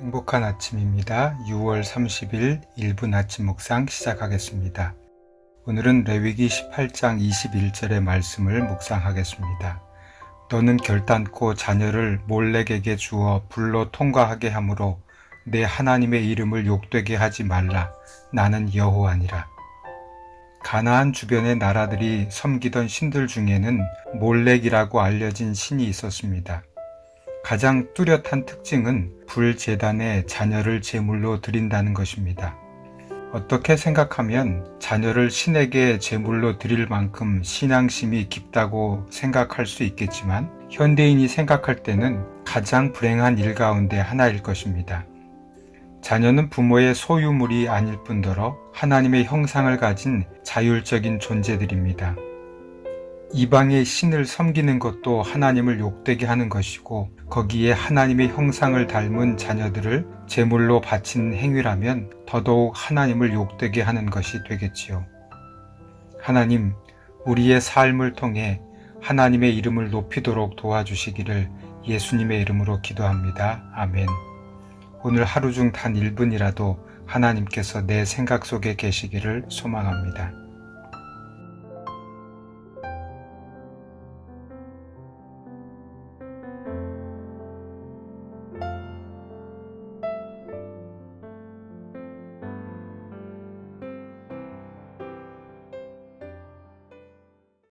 행복한 아침입니다. 6월 30일 1분 아침 묵상 시작하겠습니다. 오늘은 레위기 18장 21절의 말씀을 묵상하겠습니다. 너는 결단코 자녀를 몰렉에게 주어 불로 통과하게 하므로 내 하나님의 이름을 욕되게 하지 말라. 나는 여호와니라. 가나안 주변의 나라들이 섬기던 신들 중에는 몰렉이라고 알려진 신이 있었습니다. 가장 뚜렷한 특징은 불재단에 자녀를 제물로 드린다는 것입니다. 어떻게 생각하면 자녀를 신에게 제물로 드릴 만큼 신앙심이 깊다고 생각할 수 있겠지만 현대인이 생각할 때는 가장 불행한 일 가운데 하나일 것입니다. 자녀는 부모의 소유물이 아닐 뿐더러 하나님의 형상을 가진 자율적인 존재들입니다. 이방의 신을 섬기는 것도 하나님을 욕되게 하는 것이고 거기에 하나님의 형상을 닮은 자녀들을 제물로 바친 행위라면 더더욱 하나님을 욕되게 하는 것이 되겠지요. 하나님, 우리의 삶을 통해 하나님의 이름을 높이도록 도와주시기를 예수님의 이름으로 기도합니다. 아멘. 오늘 하루 중 단 1분이라도 하나님께서 내 생각 속에 계시기를 소망합니다.